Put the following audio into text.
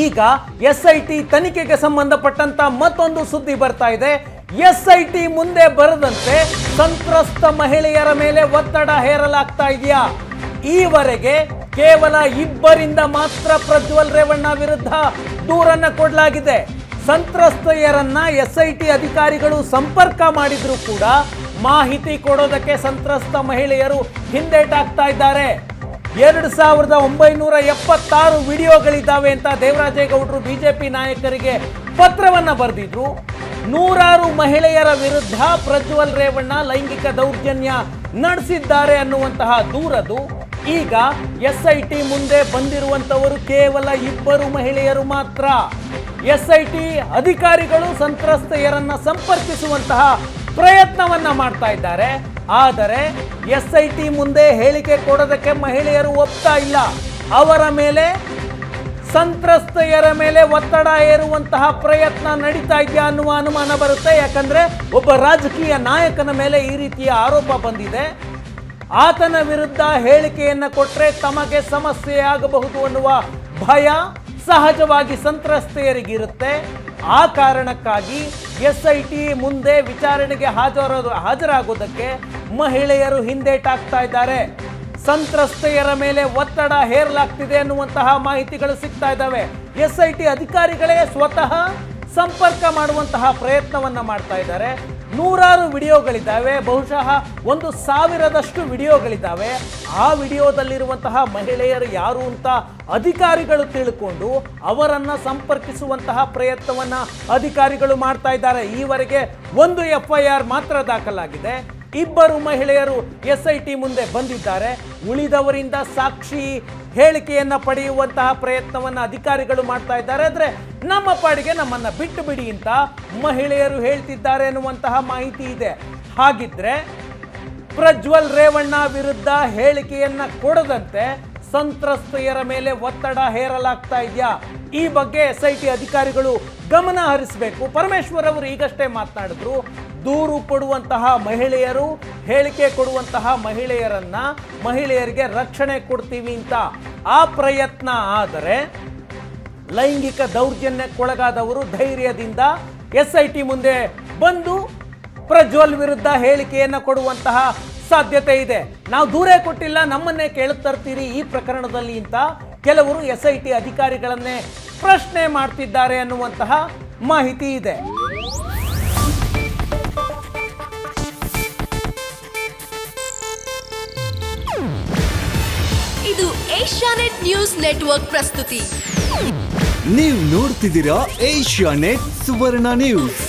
ಈಗ S I T ತನಿಖೆಗೆ ಸಂಬಂಧಪಟ್ಟಂತ ಮತ್ತೊಂದು ಸುದ್ದಿ ಬರ್ತಾ ಇದೆ. ಎಸ್ ಐ ಟಿ ಮುಂದೆ ಬರದಂತೆ ಸಂತ್ರಸ್ತ ಮಹಿಳೆಯರ ಮೇಲೆ ಒತ್ತಡ ಹೇರಲಾಗ್ತಾ ಇದೆಯಾ? ಈವರೆಗೆ ಕೇವಲ ಇಬ್ಬರಿಂದ ಮಾತ್ರ ಪ್ರಜ್ವಲ್ ರೇವಣ್ಣ ವಿರುದ್ಧ ದೂರನ್ನ ಕೊಡಲಾಗಿದೆ. ಸಂತ್ರಸ್ತೆಯರನ್ನ ಎಸ್ ಐ ಟಿ ಅಧಿಕಾರಿಗಳು ಸಂಪರ್ಕ ಮಾಡಿದ್ರು ಕೂಡ ಮಾಹಿತಿ ಕೊಡೋದಕ್ಕೆ ಸಂತ್ರಸ್ತ ಮಹಿಳೆಯರು ಹಿಂದೇಟಾಗ್ತಾ ಇದ್ದಾರೆ. ಎರಡು ಸಾವಿರದ ಒಂಬೈನೂರ ಎಪ್ಪತ್ತಾರು ವಿಡಿಯೋಗಳಿದ್ದಾವೆ ಅಂತ ದೇವರಾಜೇಗೌಡರು ಪಿ ನಾಯಕರಿಗೆ ಪತ್ರವನ್ನ ಬರೆದಿದ್ರು. ನೂರಾರು ಮಹಿಳೆಯರ ವಿರುದ್ಧ ಪ್ರಜ್ವಲ್ ರೇವಣ್ಣ ಲೈಂಗಿಕ ದೌರ್ಜನ್ಯ ನಡೆಸಿದ್ದಾರೆ ಅನ್ನುವಂತಹ ದೂರದು. ಈಗ ಎಸ್ ಐ ಟಿ ಮುಂದೆ ಬಂದಿರುವಂತವರು ಕೇವಲ ಇಬ್ಬರು ಮಹಿಳೆಯರು ಮಾತ್ರ. ಎಸ್ ಐ ಟಿ ಅಧಿಕಾರಿಗಳು ಸಂತ್ರಸ್ತೆಯರನ್ನು ಸಂಪರ್ಕಿಸುವಂತಹ ಪ್ರಯತ್ನವನ್ನ ಮಾಡ್ತಾ ಇದ್ದಾರೆ. ಆದರೆ ಎಸ್ ಐ ಟಿ ಮುಂದೆ ಹೇಳಿಕೆ ಕೊಡೋದಕ್ಕೆ ಮಹಿಳೆಯರು ಒಪ್ತಾ ಇಲ್ಲ. ಅವರ ಮೇಲೆ, ಸಂತ್ರಸ್ತೆಯರ ಮೇಲೆ ಒತ್ತಡ ಏರುವಂತಹ ಪ್ರಯತ್ನ ನಡೀತಾ ಇದೆಯಾ ಅನ್ನುವ ಅನುಮಾನ ಬರುತ್ತೆ. ಯಾಕಂದ್ರೆ ಒಬ್ಬ ರಾಜಕೀಯ ನಾಯಕನ ಮೇಲೆ ಈ ರೀತಿಯ ಆರೋಪ ಬಂದಿದೆ. ಆತನ ವಿರುದ್ಧ ಹೇಳಿಕೆಯನ್ನು ಕೊಟ್ಟರೆ ತಮಗೆ ಸಮಸ್ಯೆ ಆಗಬಹುದು ಅನ್ನುವ ಭಯ ಸಹಜವಾಗಿ ಸಂತ್ರಸ್ತೆಯರಿಗಿರುತ್ತೆ. ಆ ಕಾರಣಕ್ಕಾಗಿ ಎಸ್ ಐ ಟಿ ಮುಂದೆ ವಿಚಾರಣೆಗೆ ಹಾಜರಾದ ಹಾಜರಾಗೋದಕ್ಕೆ ಮಹಿಳೆಯರು ಹಿಂದೇಟಾಗ್ತಾ ಇದ್ದಾರೆ. ಸಂತ್ರಸ್ತೆಯರ ಮೇಲೆ ಒತ್ತಡ ಹೇರಲಾಗ್ತಿದೆ ಅನ್ನುವಂತಹ ಮಾಹಿತಿಗಳು ಸಿಗ್ತಾ ಇದ್ದಾವೆ. ಎಸ್ ಐ ಟಿ ಅಧಿಕಾರಿಗಳೇ ಸ್ವತಃ ಸಂಪರ್ಕ ಮಾಡುವಂತಹ ಪ್ರಯತ್ನವನ್ನು ಮಾಡ್ತಾ ಇದ್ದಾರೆ. ನೂರಾರು ವಿಡಿಯೋಗಳಿದ್ದಾವೆ, ಬಹುಶಃ ಒಂದು ಸಾವಿರದಷ್ಟು ವಿಡಿಯೋಗಳಿದ್ದಾವೆ. ಆ ವಿಡಿಯೋದಲ್ಲಿರುವಂತಹ ಮಹಿಳೆಯರು ಯಾರು ಅಂತ ಅಧಿಕಾರಿಗಳು ತಿಳ್ಕೊಂಡು ಅವರನ್ನು ಸಂಪರ್ಕಿಸುವಂತಹ ಪ್ರಯತ್ನವನ್ನ ಅಧಿಕಾರಿಗಳು ಮಾಡ್ತಾ ಇದ್ದಾರೆ. ಈವರೆಗೆ ಒಂದು ಎಫ್ ಐ ಆರ್ ಮಾತ್ರ ದಾಖಲಾಗಿದೆ. ಇಬ್ಬರು ಮಹಿಳೆಯರು ಎಸ್ ಐ ಟಿ ಮುಂದೆ ಬಂದಿದ್ದಾರೆ. ಉಳಿದವರಿಂದ ಸಾಕ್ಷಿ ಹೇಳಿಕೆಯನ್ನ ಪಡೆಯುವಂತಹ ಪ್ರಯತ್ನವನ್ನು ಅಧಿಕಾರಿಗಳು ಮಾಡ್ತಾ ಇದ್ದಾರೆ. ಆದರೆ ನಮ್ಮ ಪಾಡಿಗೆ ನಮ್ಮನ್ನ ಬಿಟ್ಟು ಬಿಡಿ ಅಂತ ಮಹಿಳೆಯರು ಹೇಳ್ತಿದ್ದಾರೆ ಎನ್ನುವಂತಹ ಮಾಹಿತಿ ಇದೆ. ಹಾಗಿದ್ರೆ ಪ್ರಜ್ವಲ್ ರೇವಣ್ಣ ವಿರುದ್ಧ ಹೇಳಿಕೆಯನ್ನ ಕೊಡದಂತೆ ಸಂತ್ರಸ್ತೆಯರ ಮೇಲೆ ಒತ್ತಡ ಹೇರಲಾಗ್ತಾ ಇದೆಯಾ? ಈ ಬಗ್ಗೆ ಎಸ್ ಐ ಟಿ ಅಧಿಕಾರಿಗಳು ಗಮನ ಹರಿಸಬೇಕು. ಪರಮೇಶ್ವರ್ ಅವರು ಈಗಷ್ಟೇ ಮಾತನಾಡಿದ್ರು, ದೂರು ಕೊಡುವಂತಹ ಮಹಿಳೆಯರು, ಹೇಳಿಕೆ ಕೊಡುವಂತಹ ಮಹಿಳೆಯರನ್ನ ಮಹಿಳೆಯರಿಗೆ ರಕ್ಷಣೆ ಕೊಡ್ತೀವಿ ಅಂತ. ಆ ಪ್ರಯತ್ನ ಆದರೆ ಲೈಂಗಿಕ ದೌರ್ಜನ್ಯಕ್ಕೊಳಗಾದವರು ಧೈರ್ಯದಿಂದ ಎಸ್ ಐ ಟಿ ಮುಂದೆ ಬಂದು ಪ್ರಜ್ವಲ್ ವಿರುದ್ಧ ಹೇಳಿಕೆಯನ್ನು ಕೊಡುವಂತಹ ಸಾಧ್ಯತೆ ಇದೆ. ನಾವು ದೂರೇ ಕೊಟ್ಟಿಲ್ಲ ನಮ್ಮನ್ನೇ ಕೇಳುತ್ತರ್ತೀರಿ ಈ ಪ್ರಕರಣದಲ್ಲಿ ಇಂತ ಕೆಲವರು ಎಸ್ ಐ ಟಿ ಅಧಿಕಾರಿಗಳನ್ನೇ ಪ್ರಶ್ನೆ ಮಾಡ್ತಿದ್ದಾರೆ ಅನ್ನುವಂತಹ ಮಾಹಿತಿ ಇದೆ. ಇದು ಏಷ್ಯಾನೆಟ್ ನ್ಯೂಸ್ ನೆಟ್ವರ್ಕ್ ಪ್ರಸ್ತುತಿ. ನೀವು ನೋಡ್ತಿದ್ದೀರಾ ಏಷ್ಯಾ ನೆಟ್ ಸುವರ್ಣ ನ್ಯೂಸ್.